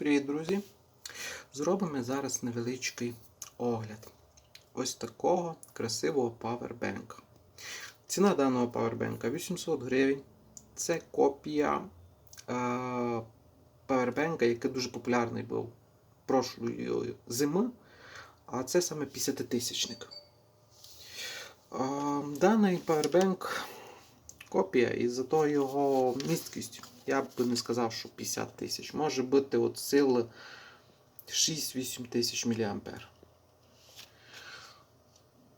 Привіт, друзі! Зробимо зараз невеличкий огляд ось такого красивого павербенка. Ціна даного павербенка 800 гривень. Це копія е, павербенка, який дуже популярний був прошлої зими. А це саме 50-тисячник. Е, даний павербенк копія, і зато його місткість, я б не сказав, що 50 тисяч. Може бути от сили 6-8 тисяч мА.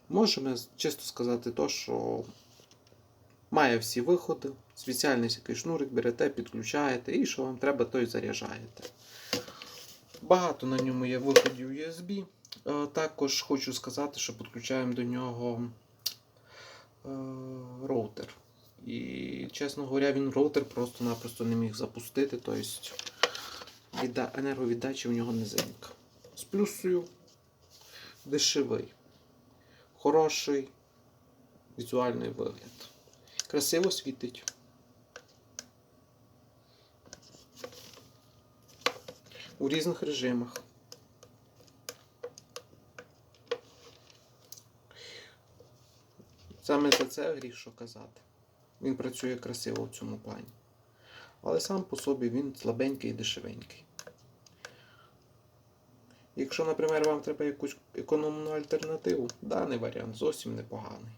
Можемо чисто сказати то, що має всі виходи, спеціальний який шнурик берете, підключаєте і що вам треба, то й заряджаєте. Багато на ньому є виходів USB. Е, Також хочу сказати, що підключаємо до нього е, роутер. І, чесно говоря, він роутер просто-напросто не міг запустити, тобто відда... енерговіддачі в нього низенька. З плюсою дешевий, хороший візуальний вигляд. Красиво світить. У різних режимах. Саме за це гріх що казати. Він працює красиво в цьому плані. Але сам по собі він слабенький і дешевенький. Якщо, наприклад, вам треба якусь економну альтернативу, даний варіант зовсім непоганий.